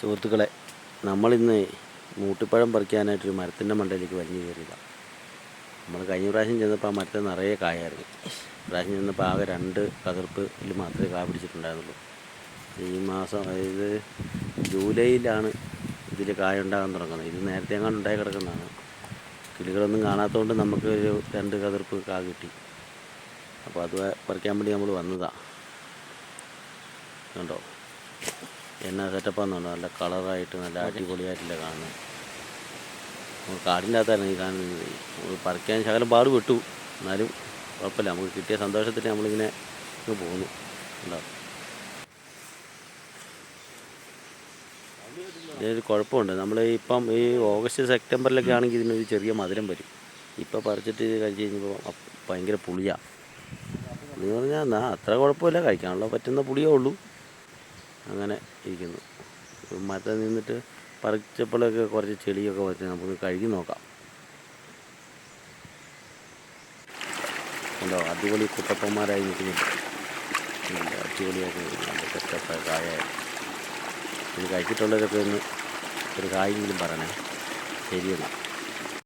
സുഹൃത്തുക്കളെ നമ്മളിന്ന് മൂട്ടിപ്പഴം പറിക്കാനായിട്ടൊരു മരത്തിന്റെ മണ്ടയിലേക്ക് വലിഞ്ഞു കയറിയതാണ് നമ്മൾ കഴിഞ്ഞ പ്രാവശ്യം ചെന്നപ്പോൾ ആ മരത്തിൽ നിറയെ കായായിരുന്നു. പ്രാവശ്യം ചെന്നപ്പോൾ ആകെ രണ്ട് പകർപ്പിൽ മാത്രമേ കാ പിടിച്ചിട്ടുണ്ടായിരുന്നുള്ളൂ. ഈ മാസം അതായത് ജൂലൈയിലാണ് ഇതിൽ കായ ഉണ്ടാകാൻ തുടങ്ങുന്നത്. ഇത് നേരത്തെ എങ്ങാണ്ട് ഉണ്ടായി കിടക്കുന്നതാണ്. കിളികളൊന്നും കാണാത്തതുകൊണ്ട് നമുക്ക് ഒരു രണ്ട് കതിർപ്പ് കാ കിട്ടി. അപ്പോൾ അത് പറിക്കാൻ വേണ്ടി നമ്മൾ വന്നതാണ് കണ്ടോ? എന്നാ സെറ്റപ്പാന്നുണ്ടോ നല്ല കളറായിട്ട് നല്ല അടിപൊളിയായിട്ടില്ല കാണുന്നത്. കാടിന്റെ അകത്തായിരുന്നു ഈ കാണുന്നത് പറിക്കാൻ ശകലം പാട് വിട്ടു എന്നാലും കുഴപ്പമില്ല. നമുക്ക് കിട്ടിയ സന്തോഷത്തിൽ നമ്മളിങ്ങനെ പോകുന്നു ഉണ്ടാവും ഇതിനൊരു കുഴപ്പമുണ്ട്. നമ്മൾ ഇപ്പം ഈ ഓഗസ്റ്റ് സെപ്റ്റംബറിലൊക്കെ ആണെങ്കിൽ ഇതിനൊരു ചെറിയ മധുരം വരും. ഇപ്പോൾ പറിച്ചിട്ട് കഴിച്ച് കഴിഞ്ഞപ്പോൾ ഭയങ്കര പുളിയാണ് എന്ന് പറഞ്ഞാൽ അത്ര കുഴപ്പമില്ല. കഴിക്കാനുള്ള പറ്റുന്ന പുളിയേ ഉള്ളൂ. അങ്ങനെ ഇരിക്കുന്നു. മരത്തിൽ നിന്നിട്ട് പറിച്ചപ്പോഴൊക്കെ കുറച്ച് ചെളിയൊക്കെ വരച്ച് നമുക്ക് കഴുകി നോക്കാം. ഉണ്ടോ അടിപൊളി കുട്ടപ്പന്മാരായി നിൽക്കുന്നുണ്ട്. അടിപൊളിയായിട്ട് നല്ല കായായി ഇത് കഴിച്ചിട്ടുള്ളവരൊക്കെ ഒന്ന് ഒരു കായെങ്കിലും പറയണേ. ശരിയെന്നാ